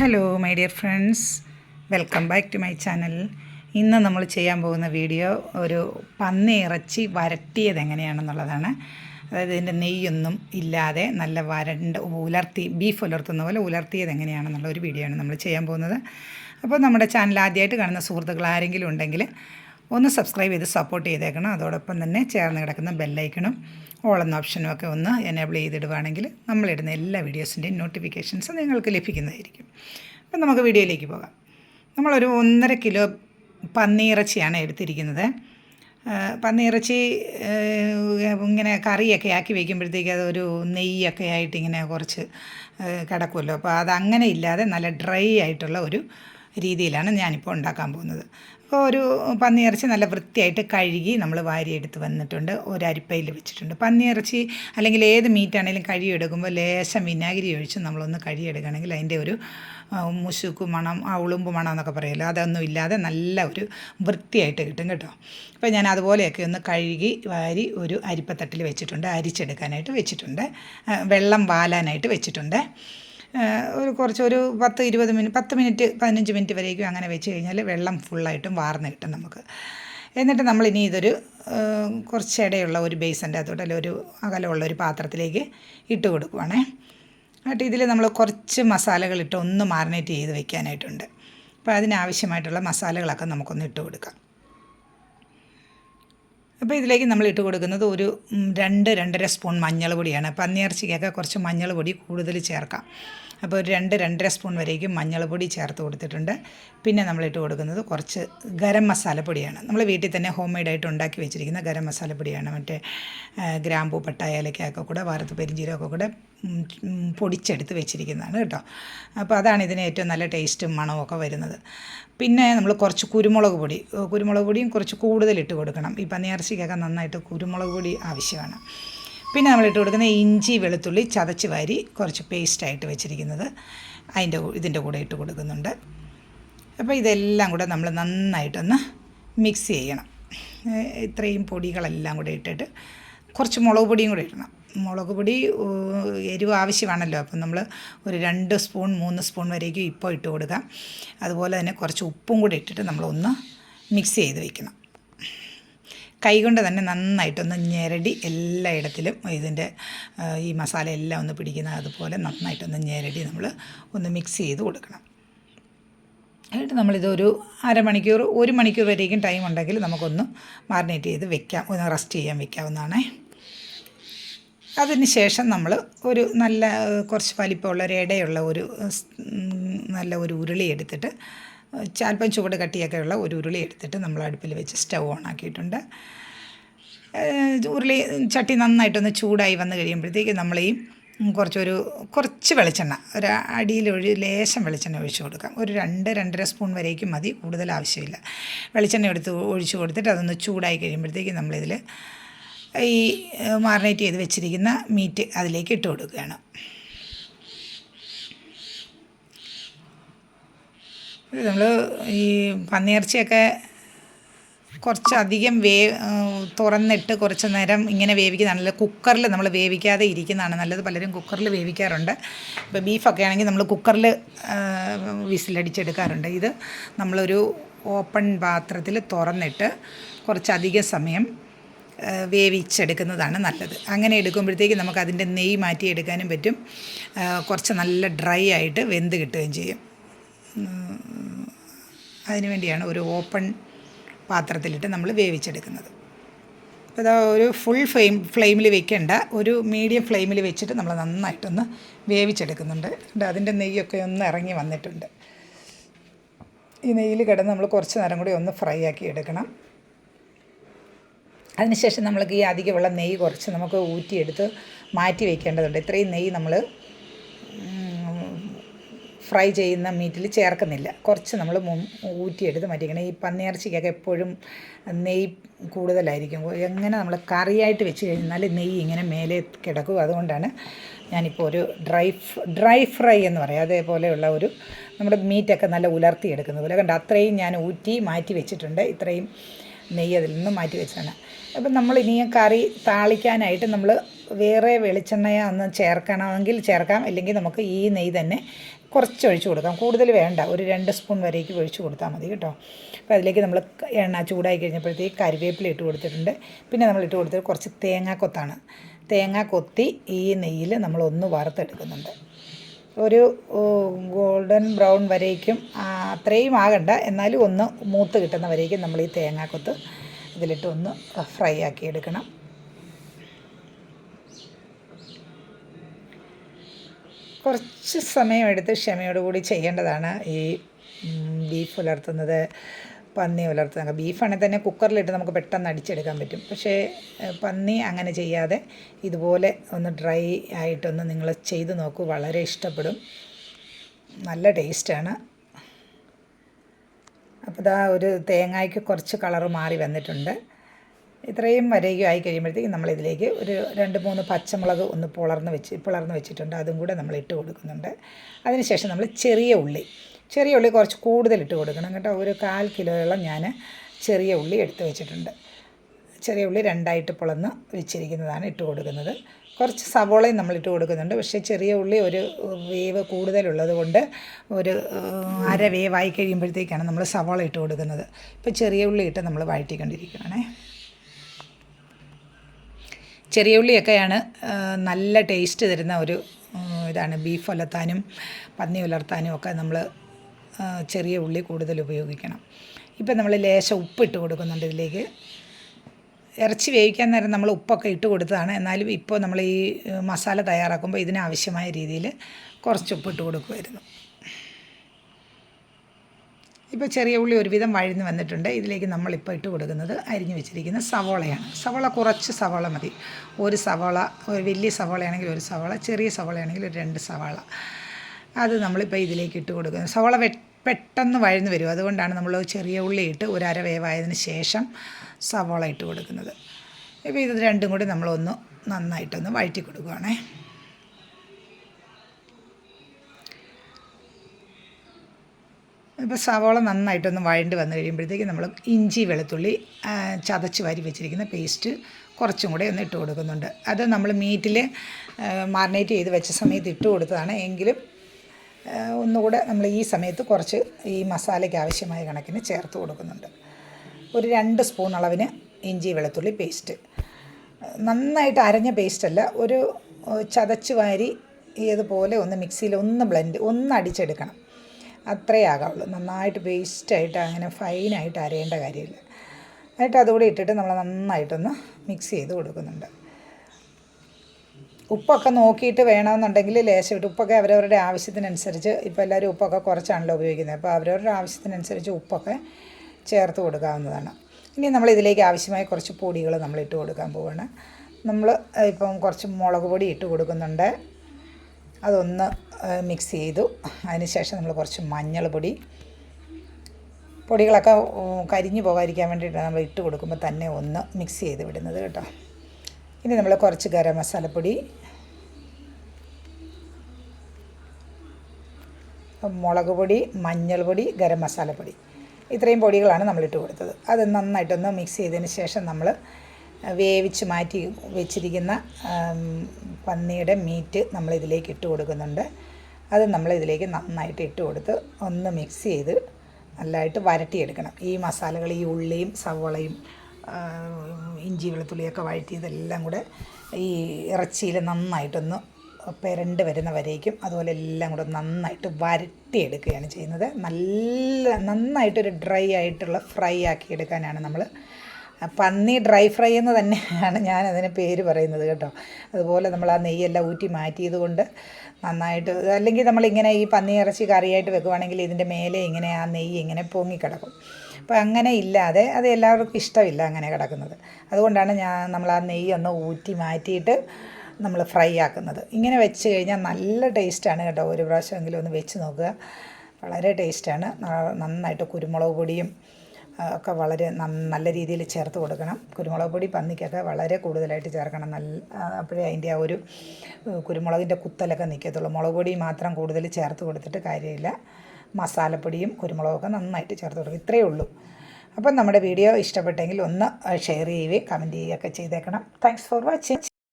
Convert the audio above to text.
Hello my dear friends welcome back to my channel ഇന്ന് നമ്മൾ ചെയ്യാൻ പോകുന്ന വീഡിയോ ഒരു പന്നി ഇറച്ചി വരട്ടിയത് എങ്ങനെയാണെന്നുള്ളതാണ്. അതായത് ഇതിന്റെ നെയ്യൊന്നും ഇല്ലാതെ നല്ല വരണ്ട് ഉലർത്തി ബീഫ് ഉലർത്തുന്ന പോലെ ഉലർത്തിയത് എങ്ങനെയാണെന്നുള്ള ഒരു വീഡിയോ ആണ് നമ്മൾ ചെയ്യാൻ പോകുന്നത്. അപ്പോൾ നമ്മുടെ ചാനൽ ആദ്യമായിട്ട് കാണുന്ന സുഹൃത്തുക്കൾ ആരെങ്കിലും ഉണ്ടെങ്കിൽ ഒന്ന് സബ്സ്ക്രൈബ് ചെയ്ത് സപ്പോർട്ട് ചെയ്തേക്കണം. അതോടൊപ്പം തന്നെ ചേർന്ന് കിടക്കുന്ന ബെല്ലൈക്കണും ഓളെന്ന ഓപ്ഷനും ഒക്കെ ഒന്ന് എനേബിൾ ചെയ്തിടുവാണെങ്കിൽ നമ്മളിടുന്ന എല്ലാ വീഡിയോസിന്റെയും നോട്ടിഫിക്കേഷൻസ് നിങ്ങൾക്ക് ലഭിക്കുന്നതായിരിക്കും. അപ്പം നമുക്ക് വീഡിയോയിലേക്ക് പോകാം. നമ്മളൊരു ഒന്നര കിലോ പന്നിയിറച്ചിയാണ് എടുത്തിരിക്കുന്നത്. പന്നിയിറച്ചി ഇങ്ങനെ കറിയൊക്കെ ആക്കി വയ്ക്കുമ്പോഴത്തേക്ക് അതൊരു നെയ്യൊക്കെ ആയിട്ട് ഇങ്ങനെ കുറച്ച് കിടക്കുമല്ലോ. അപ്പോൾ അതങ്ങനെ ഇല്ലാതെ നല്ല ഡ്രൈ ആയിട്ടുള്ള ഒരു രീതിയിലാണ് ഞാനിപ്പോൾ ഉണ്ടാക്കാൻ പോകുന്നത്. ഒരു പന്നിയിറച്ചി നല്ല വൃത്തിയായിട്ട് കഴുകി നമ്മൾ വാരിയെടുത്ത് വന്നിട്ടുണ്ട്. ഒരു അരിപ്പയിൽ വെച്ചിട്ടുണ്ട്. പന്നിയിറച്ചി അല്ലെങ്കിൽ ഏത് മീറ്റാണെങ്കിലും കഴുകിയെടുക്കുമ്പോൾ ലേശം വിനാഗിരി ഒഴിച്ച് നമ്മളൊന്ന് കഴുകിയെടുക്കുകയാണെങ്കിൽ അതിന്റെ ഒരു മുശുക്ക് മണം ആ ഉളുമ്പ് മണം എന്നൊക്കെ പറയുമല്ലോ അതൊന്നും ഇല്ലാതെ നല്ല ഒരു വൃത്തിയായിട്ട് കിട്ടും കേട്ടോ. അപ്പോൾ ഞാൻ അതുപോലെയൊക്കെ ഒന്ന് കഴുകി വാരി ഒരു അരിപ്പത്തട്ടിൽ വെച്ചിട്ടുണ്ട്. അരിച്ചെടുക്കാനായിട്ട് വെച്ചിട്ടുണ്ട്. വെള്ളം വാലാനായിട്ട് വെച്ചിട്ടുണ്ട്. ഒരു കുറച്ച് ഒരു പത്ത് ഇരുപത് മിനിറ്റ് പത്ത് മിനിറ്റ് പതിനഞ്ച് മിനിറ്റ് വരേക്കും അങ്ങനെ വെച്ച് കഴിഞ്ഞാൽ വെള്ളം ഫുള്ളായിട്ടും വാർന്ന് കിട്ടും നമുക്ക്. എന്നിട്ട് നമ്മൾ ഇനി ഇതൊരു കുറച്ച് ഇടയുള്ള ഒരു ബേസിന്റെ അതോടെ ഒരു അകലമുള്ള ഒരു പാത്രത്തിലേക്ക് ഇട്ട് കൊടുക്കുവാണേ. എന്നിട്ട് ഇതിൽ നമ്മൾ കുറച്ച് മസാലകളിട്ട് ഒന്ന് മാറിനേറ്റ് ചെയ്ത് വെക്കാനായിട്ടുണ്ട്. അപ്പോൾ അതിനാവശ്യമായിട്ടുള്ള മസാലകളൊക്കെ നമുക്കൊന്ന് ഇട്ട് കൊടുക്കാം. അപ്പോൾ ഇതിലേക്ക് നമ്മൾ ഇട്ട് കൊടുക്കുന്നത് ഒരു രണ്ട് രണ്ടര സ്പൂൺ മഞ്ഞൾ പൊടിയാണ് പന്നിയിറച്ചിക്കൊക്കെ കുറച്ച് മഞ്ഞൾ പൊടി കൂടുതൽ ചേർക്കാം. അപ്പോൾ ഒരു രണ്ട് രണ്ടര സ്പൂൺ വരേക്കും മഞ്ഞൾ പൊടി ചേർത്ത് കൊടുത്തിട്ടുണ്ട്. പിന്നെ നമ്മളിട്ട് കൊടുക്കുന്നത് കുറച്ച് ഗരം മസാലപ്പൊടിയാണ്. നമ്മൾ വീട്ടിൽ തന്നെ ഹോം മെയ്ഡായിട്ട് ഉണ്ടാക്കി വെച്ചിരിക്കുന്ന ഗരം മസാലപ്പൊടിയാണ്. മറ്റേ ഗ്രാമ്പു പട്ട ഏലക്കയൊക്കെ കൂടെ വറുത്ത് പെരിഞ്ചീരമൊക്കെ കൂടെ പൊടിച്ചെടുത്ത് വെച്ചിരിക്കുന്നതാണ് കേട്ടോ. അപ്പോൾ അതാണ് ഇതിന് ഏറ്റവും നല്ല ടേസ്റ്റും മണവും വരുന്നത്. പിന്നെ നമ്മൾ കുറച്ച് കുരുമുളക് പൊടി കുരുമുളക് പൊടിയും കുറച്ച് കൂടുതൽ ഇട്ട് കൊടുക്കണം. ഈ പന്നിയിറച്ചിക്കൊക്കെ നന്നായിട്ട് കുരുമുളക് പൊടി ആവശ്യമാണ്. പിന്നെ നമ്മൾ ഇട്ട് കൊടുക്കുന്ന ഇഞ്ചി വെളുത്തുള്ളി ചതച്ച് വാരി കുറച്ച് പേസ്റ്റായിട്ട് വെച്ചിരിക്കുന്നത് അതിന്റെ ഇതിന്റെ കൂടെ ഇട്ട് കൊടുക്കുന്നുണ്ട്. അപ്പോൾ ഇതെല്ലാം കൂടെ നമ്മൾ നന്നായിട്ടൊന്ന് മിക്സ് ചെയ്യണം. ഇത്രയും പൊടികളെല്ലാം കൂടെ ഇട്ടിട്ട് കുറച്ച് മുളക് പൊടിയും കൂടെ ഇടണം. മുളക് പൊടി എരിവ് ആവശ്യമാണല്ലോ. അപ്പം നമ്മൾ ഒരു രണ്ട് സ്പൂൺ മൂന്ന് സ്പൂൺ വരേക്കും ഇപ്പോൾ ഇട്ട് കൊടുക്കാം. അതുപോലെ തന്നെ കുറച്ച് ഉപ്പും കൂടെ ഇട്ടിട്ട് നമ്മളൊന്ന് മിക്സ് ചെയ്ത് വയ്ക്കണം കൈകൊണ്ട് തന്നെ നന്നായിട്ടൊന്ന് ഞെരടി എല്ലായിടത്തിലും ഇതിന്റെ ഈ മസാല എല്ലാം ഒന്ന് പിടിക്കുന്ന അതുപോലെ നന്നായിട്ടൊന്ന് ഞെരടി നമ്മൾ ഒന്ന് മിക്സ് ചെയ്ത് കൊടുക്കണം. എന്നിട്ട് നമ്മളിതൊരു അരമണിക്കൂർ ഒരു മണിക്കൂർ വരേക്കും ടൈം ഉണ്ടെങ്കിൽ നമുക്കൊന്ന് മാറിനേറ്റ് ചെയ്ത് വെക്കാം. ഒന്ന് റെസ്റ്റ് ചെയ്യാൻ വെക്കാവുന്നതാണേ. അതിന് ശേഷം നമ്മൾ ഒരു നല്ല കുറച്ച് വലിപ്പമുള്ള ഒരു ഇടയുള്ള ഒരു നല്ല ഒരു ഉരുളി എടുത്തിട്ട് ച- ചുവട് കട്ടിയൊക്കെയുള്ള ഒരു ഉരുളി എടുത്തിട്ട് നമ്മൾ അടുപ്പിൽ വെച്ച് സ്റ്റൗ ഓൺ ആക്കിയിട്ടുണ്ട്. ഉരുളി ചട്ടി നന്നായിട്ടൊന്ന് ചൂടായി വന്നു കഴിയുമ്പോഴത്തേക്ക് നമ്മൾ ഈ കുറച്ചൊരു കുറച്ച് വെളിച്ചെണ്ണ ഒരു അടിയിൽ ഒഴി ലേശം വെളിച്ചെണ്ണ ഒഴിച്ചു കൊടുക്കാം. ഒരു രണ്ട് രണ്ടര സ്പൂൺ വരേക്കും മതി കൂടുതൽ ആവശ്യമില്ല. വെളിച്ചെണ്ണ എടുത്ത് ഒഴിച്ചു കൊടുത്തിട്ട് അതൊന്ന് ചൂടായി കഴിയുമ്പോഴത്തേക്ക് നമ്മളിതിൽ ഈ മാറിനേറ്റ് ചെയ്ത് വെച്ചിരിക്കുന്ന മീറ്റ് അതിലേക്ക് ഇട്ട് കൊടുക്കുകയാണ്. നമ്മൾ ഈ പന്നിയിറച്ചിയൊക്കെ കുറച്ചധികം വേ തുറന്നിട്ട് കുറച്ച് നേരം ഇങ്ങനെ വേവിക്കുന്നതാണല്ലോ കുക്കറിൽ നമ്മൾ വേവിക്കാതെ ഇരിക്കുന്നതാണ് നല്ലത്. പലരും കുക്കറിൽ വേവിക്കാറുണ്ട്. ഇപ്പോൾ ബീഫൊക്കെ ആണെങ്കിൽ നമ്മൾ കുക്കറിൽ വിസിലടിച്ചെടുക്കാറുണ്ട്. ഇത് നമ്മളൊരു ഓപ്പൺ പാത്രത്തിൽ തുറന്നിട്ട് കുറച്ചധികം സമയം വേവിച്ചെടുക്കുന്നതാണ് നല്ലത്. അങ്ങനെ എടുക്കുമ്പോഴത്തേക്ക് നമുക്ക് അതിന്റെ നെയ്യ് മാറ്റിയെടുക്കാനും പറ്റും. കുറച്ച് നല്ല ഡ്രൈ ആയിട്ട് വെന്ത് കിട്ടുകയും ചെയ്യും. അതിന് വേണ്ടിയാണ് ഒരു ഓപ്പൺ പാത്രത്തിലിട്ട് നമ്മൾ വേവിച്ചെടുക്കുന്നത്. അപ്പോൾ ഇതാ ഒരു ഫുൾ ഫ്ലെയിം ഫ്ലെയിമിൽ വെക്കേണ്ട ഒരു മീഡിയം ഫ്ലെയിമിൽ വെച്ചിട്ട് നമ്മൾ നന്നായിട്ടൊന്ന് വേവിച്ചെടുക്കുന്നുണ്ട്. അതിന്റെ നെയ്യൊക്കെ ഒന്ന് ഇറങ്ങി വന്നിട്ടുണ്ട്. ഈ നെയ്യിൽ കിടന്ന് നമ്മൾ കുറച്ച് നേരം കൂടി ഒന്ന് ഫ്രൈ ആക്കി എടുക്കണം. അതിനുശേഷം നമ്മൾക്ക് ഈ അധികമുള്ള നെയ്യ് കുറച്ച് നമുക്ക് ഊറ്റിയെടുത്ത് മാറ്റി വയ്ക്കേണ്ടതുണ്ട് ഇത്രയും നെയ്യ് നമ്മൾ ഫ്രൈ ചെയ്യുന്ന മീറ്റിൽ ചേർക്കുന്നില്ല. കുറച്ച് നമ്മൾ ഊറ്റിയെടുത്ത് മാറ്റിക്കണം ഈ പന്നിയിറച്ചിക്കൊക്കെ എപ്പോഴും നെയ്യ് കൂടുതലായിരിക്കും. എങ്ങനെ നമ്മൾ കറിയായിട്ട് വെച്ച് കഴിഞ്ഞാൽ നെയ്യ് ഇങ്ങനെ മേലെ കിടക്കും. അതുകൊണ്ടാണ് ഞാനിപ്പോൾ ഒരു ഡ്രൈ ഡ്രൈ ഫ്രൈ എന്ന് പറയും. അതേപോലെയുള്ള ഒരു നമ്മുടെ മീറ്റൊക്കെ നല്ല ഉലർത്തിയെടുക്കുന്ന പോലെ. കണ്ട അത്രയും ഞാൻ ഊറ്റി മാറ്റി വെച്ചിട്ടുണ്ട്. ഇത്രയും നെയ്യ് അതിൽ നിന്ന് മാറ്റി വെച്ചാണ് അപ്പം നമ്മൾ ഇനിയും കറി താളിക്കാനായിട്ട് നമ്മൾ വേറെ വെളിച്ചെണ്ണയോ ഒന്ന് ചേർക്കണമെങ്കിൽ ചേർക്കാം. അല്ലെങ്കിൽ നമുക്ക് ഈ നെയ്യ് തന്നെ കുറച്ച് ഒഴിച്ച് കൊടുക്കാം. കൂടുതൽ വേണ്ട. ഒരു രണ്ട് സ്പൂൺ വരേക്ക് ഒഴിച്ച് കൊടുത്താൽ മതി കേട്ടോ. അപ്പോൾ അതിലേക്ക് നമ്മൾ എണ്ണ ചൂടായി കഴിഞ്ഞപ്പോഴത്തേക്ക് കരിവേപ്പില ഇട്ട് കൊടുത്തിട്ടുണ്ട്. പിന്നെ നമ്മൾ ഇട്ട് കൊടുത്തത് കുറച്ച് തേങ്ങാക്കൊത്താണ് തേങ്ങ കൊത്തി ഈ നെയ്യിൽ നമ്മളൊന്ന് വറുത്തെടുക്കുന്നുണ്ട്. ഒരു ഗോൾഡൻ ബ്രൗൺ വരേക്കും അത്രയും ആകണ്ട. എന്നാലും ഒന്ന് മൂത്ത് കിട്ടുന്ന വരേക്കും നമ്മൾ ഈ തേങ്ങാക്കൊത്ത് ഇതിലിട്ട് ഒന്ന് ഫ്രൈ ആക്കി എടുക്കണം. കുറച്ച് സമയമെടുത്ത് ക്ഷമയോടുകൂടി ചെയ്യേണ്ടതാണ് ഈ ബീഫ് ഉലർത്തുന്നത് പന്നി ഉലർത്തുന്നത്. ബീഫാണെങ്കിൽ തന്നെ കുക്കറിലിട്ട് നമുക്ക് പെട്ടെന്ന് അടിച്ചെടുക്കാൻ പറ്റും. പക്ഷേ പന്നി അങ്ങനെ ചെയ്യാതെ ഇതുപോലെ ഒന്ന് ഡ്രൈ ആയിട്ടൊന്ന് നിങ്ങൾ ചെയ്ത് നോക്കൂ. വളരെ ഇഷ്ടപ്പെടും. നല്ല ടേസ്റ്റാണ്. അപ്പോൾ ഇതാ ഒരു തേങ്ങയ്ക്ക് കുറച്ച് കളറ് മാറി വന്നിട്ടുണ്ട്. ഇത്രയും വരയ്ക്കും ആയി കഴിയുമ്പോഴത്തേക്കും നമ്മളിതിലേക്ക് ഒരു രണ്ട് മൂന്ന് പച്ചമുളക് ഒന്ന് പുളർന്ന് വെച്ച് പിളർന്ന് വെച്ചിട്ടുണ്ട്. അതും കൂടെ നമ്മൾ ഇട്ട് കൊടുക്കുന്നുണ്ട്. അതിനുശേഷം നമ്മൾ ചെറിയ ഉള്ളി ചെറിയ ഉള്ളി കുറച്ച് കൂടുതൽ ഇട്ട് കൊടുക്കണം കേട്ടോ. ഒരു കാൽ കിലോയോളം ഞാൻ ചെറിയ ഉള്ളി എടുത്ത് വെച്ചിട്ടുണ്ട്. ചെറിയ ഉള്ളി രണ്ടായിട്ട് പൊളന്ന് വെച്ചിരിക്കുന്നതാണ് ഇട്ട് കൊടുക്കുന്നത്. കുറച്ച് സവോളയും നമ്മൾ ഇട്ട് കൊടുക്കുന്നുണ്ട്. പക്ഷേ ചെറിയ ഉള്ളി ഒരു വേവ് കൂടുതലുള്ളത് കൊണ്ട് ഒരു അര വേവായി കഴിയുമ്പോഴത്തേക്കാണ് നമ്മൾ സവോള ഇട്ട് കൊടുക്കുന്നത്. ഇപ്പോൾ ചെറിയ ഉള്ളി ഇട്ട് നമ്മൾ വഴറ്റിക്കൊണ്ടിരിക്കുകയാണേ. ചെറിയ ഉള്ളിയൊക്കെയാണ് നല്ല ടേസ്റ്റ് തരുന്ന ഒരു ഇതാണ്. ബീഫ് ഉലർത്താനും പന്നി ഉലർത്താനും ഒക്കെ നമ്മൾ ചെറിയ ഉള്ളി കൂടുതൽ ഉപയോഗിക്കണം. ഇപ്പം നമ്മൾ ലേശം ഉപ്പിട്ട് കൊടുക്കുന്നുണ്ട് ഇതിലേക്ക്. ഇറച്ചി വേവിക്കാൻ നേരം നമ്മൾ ഉപ്പൊക്കെ ഇട്ട് കൊടുത്തതാണ്. എന്നാലും ഇപ്പോൾ നമ്മൾ ഈ മസാല തയ്യാറാക്കുമ്പോൾ ഇതിനാവശ്യമായ രീതിയിൽ കുറച്ച് ഉപ്പിട്ട് കൊടുക്കുമായിരുന്നു. ഇപ്പോൾ ചെറിയ ഉള്ളി ഒരുവിധം വഴന്ന് വന്നിട്ടുണ്ട്. ഇതിലേക്ക് നമ്മളിപ്പോൾ ഇട്ട് കൊടുക്കുന്നത് അരിഞ്ഞു വെച്ചിരിക്കുന്ന സവോളയാണ്. സവോള കുറച്ച് സവോള മതി. ഒരു സവോള ഒരു വലിയ സവോളയാണെങ്കിൽ ഒരു സവോള ചെറിയ സവോളയാണെങ്കിൽ ഒരു രണ്ട് സവാള. അത് നമ്മളിപ്പോൾ ഇതിലേക്ക് ഇട്ട് കൊടുക്കുന്നത് സവോള പെട്ടെന്ന് വഴന്ന് വരും. അതുകൊണ്ടാണ് നമ്മൾ ചെറിയ ഉള്ളി ഇട്ട് ഒരു അര വേവായതിന് ശേഷം സവോള ഇട്ട് കൊടുക്കുന്നത്. ഇപ്പോൾ ഇത് രണ്ടും കൂടി നമ്മളൊന്ന് നന്നായിട്ടൊന്ന് വഴറ്റി കൊടുക്കുകയാണേ ഇപ്പോൾ സവോള നന്നായിട്ടൊന്ന് വഴണ്ട് വന്നു കഴിയുമ്പോഴത്തേക്ക് നമ്മൾ ഇഞ്ചി വെളുത്തുള്ളി ചതച്ച് വാരി വെച്ചിരിക്കുന്ന പേസ്റ്റ് കുറച്ചും കൂടെ ഒന്ന് ഇട്ട് കൊടുക്കുന്നുണ്ട്. അത് നമ്മൾ മീറ്റിൽ മാറിനേറ്റ് ചെയ്ത് വെച്ച സമയത്ത് ഇട്ട് കൊടുത്തതാണ്. എങ്കിലും ഒന്നുകൂടെ നമ്മൾ ഈ സമയത്ത് കുറച്ച് ഈ മസാലയ്ക്ക് ആവശ്യമായ കണക്കിന് ചേർത്ത് കൊടുക്കുന്നുണ്ട്. ഒരു രണ്ട് സ്പൂൺ അളവിന് ഇഞ്ചി വെളുത്തുള്ളി പേസ്റ്റ്. നന്നായിട്ട് അരഞ്ഞ പേസ്റ്റല്ല ഒരു ചതച്ച് വാരി ഇതുപോലെ ഒന്ന് മിക്സിയിൽ ഒന്ന് ബ്ലെൻഡ് ഒന്ന് അടിച്ചെടുക്കണം. അത്രേ ആകാവുള്ളൂ. നന്നായിട്ട് പേസ്റ്റായിട്ട് അങ്ങനെ ഫൈനായിട്ട് അരയേണ്ട കാര്യമില്ല. എന്നിട്ട് അതുകൂടി ഇട്ടിട്ട് നമ്മൾ നന്നായിട്ടൊന്ന് മിക്സ് ചെയ്ത് കൊടുക്കുന്നുണ്ട്. ഉപ്പൊക്കെ നോക്കിയിട്ട് വേണമെന്നുണ്ടെങ്കിൽ ലേശം ഇട്ട് ഉപ്പൊക്കെ അവരവരുടെ ആവശ്യത്തിനനുസരിച്ച് ഇപ്പോൾ എല്ലാവരും ഉപ്പൊക്കെ കുറച്ചാണല്ലോ ഉപയോഗിക്കുന്നത്. അപ്പോൾ അവരവരുടെ ആവശ്യത്തിനനുസരിച്ച് ഉപ്പൊക്കെ ചേർത്ത് കൊടുക്കാവുന്നതാണ്. ഇനി നമ്മൾ ഇതിലേക്ക് ആവശ്യമായ കുറച്ച് പൊടികൾ നമ്മൾ ഇട്ട് കൊടുക്കാൻ പോവുകയാണ് നമ്മൾ ഇപ്പം കുറച്ച് മുളക് പൊടി ഇട്ട് കൊടുക്കുന്നുണ്ട്. അതൊന്ന് മിക്സ് ചെയ്തു. അതിനുശേഷം നമ്മൾ കുറച്ച് മഞ്ഞൾപ്പൊടി പൊടി. പൊടികളൊക്കെ കരിഞ്ഞു പോകാതിരിക്കാൻ വേണ്ടിയിട്ടാണ് നമ്മൾ ഇട്ട് കൊടുക്കുമ്പോൾ തന്നെ ഒന്ന് മിക്സ് ചെയ്ത് വിടുന്നത് കേട്ടോ. ഇനി നമ്മൾ കുറച്ച് ഗരം മസാലപ്പൊടി. മുളക് പൊടി മഞ്ഞൾപ്പൊടി ഗരം മസാലപ്പൊടി. ഇത്രയും പൊടികളാണ് നമ്മൾ ഇട്ട് കൊടുത്തത്. അത് നന്നായിട്ടൊന്ന് മിക്സ് ചെയ്തതിന് ശേഷം നമ്മൾ വേവിച്ച് മാറ്റി വെച്ചിരിക്കുന്ന പന്നിയുടെ മീറ്റ് നമ്മൾ ഇതിലേക്ക് ഇട്ട് കൊടുക്കുന്നുണ്ട്. അത് നമ്മൾ ഇതിലേക്ക് നന്നായിട്ട് ഇട്ട് കൊടുത്ത് ഒന്ന് മിക്സ് ചെയ്ത് നല്ലതായിട്ട് വരട്ടിയെടുക്കണം. ഈ മസാലകൾ ഈ ഉള്ളിയും സവോളയും ഇഞ്ചി വെളുത്തുള്ളിയൊക്കെ വഴറ്റിയതെല്ലാം കൂടെ ഈ ഇറച്ചിയിൽ നന്നായിട്ടൊന്ന് പെരണ്ട് വരുന്ന വരേക്കും അതുപോലെ എല്ലാം കൂടെ നന്നായിട്ട് വരട്ടിയെടുക്കുകയാണ് ചെയ്യുന്നത്. നല്ല നന്നായിട്ടൊരു ഡ്രൈ ആയിട്ടുള്ള ഫ്രൈ ആക്കി എടുക്കാനാണ് നമ്മൾ പന്നി ഡ്രൈ ഫ്രൈ എന്ന് തന്നെയാണ് ഞാൻ അതിന് പേര് പറയുന്നത് കേട്ടോ. അതുപോലെ നമ്മൾ ആ നെയ്യെല്ലാം ഊറ്റി മാറ്റിയത് കൊണ്ട് നന്നായിട്ട് അല്ലെങ്കിൽ നമ്മളിങ്ങനെ ഈ പന്നി ഇറച്ചി കറിയായിട്ട് വെക്കുവാണെങ്കിൽ ഇതിന്റെ മേലെ ഇങ്ങനെ ആ നെയ്യ് ഇങ്ങനെ പൊങ്ങിക്കിടക്കും അപ്പോൾ അങ്ങനെ ഇല്ലാതെ അത് എല്ലാവർക്കും ഇഷ്ടമില്ല അങ്ങനെ കിടക്കുന്നത്. അതുകൊണ്ടാണ് ഞാൻ നമ്മൾ ആ നെയ്യ് ഒന്ന് ഊറ്റി മാറ്റിയിട്ട് നമ്മൾ ഫ്രൈ ആക്കുന്നത്. ഇങ്ങനെ വെച്ച് കഴിഞ്ഞാൽ നല്ല ടേസ്റ്റാണ് കേട്ടോ. ഒരു പ്രാവശ്യമെങ്കിലും ഒന്ന് വെച്ച് നോക്കുക. വളരെ ടേസ്റ്റാണ് നന്നായിട്ട് കുരുമുളക് പൊടിയും ഒക്കെ വളരെ നല്ല രീതിയിൽ ചേർത്ത് കൊടുക്കണം. കുരുമുളക് പൊടി പന്നിക്കൊക്കെ വളരെ കൂടുതലായിട്ട് ചേർക്കണം. നല്ല അപ്പോഴേ അതിന്റെ ആ ഒരു കുരുമുളകിന്റെ കുത്തലൊക്കെ നിൽക്കത്തുള്ളൂ. മുളക് പൊടി മാത്രം കൂടുതൽ ചേർത്ത് കൊടുത്തിട്ട് കാര്യമില്ല. മസാലപ്പൊടിയും കുരുമുളകൊക്കെ നന്നായിട്ട് ചേർത്ത് കൊടുക്കും ഇത്രയേ ഉള്ളൂ. അപ്പം നമ്മുടെ വീഡിയോ ഇഷ്ടപ്പെട്ടെങ്കിൽ ഒന്ന് ഷെയർ ചെയ്യുകയും കമന്റ് ചെയ്യുകയൊക്കെ ചെയ്തേക്കണം. Thanks for watching.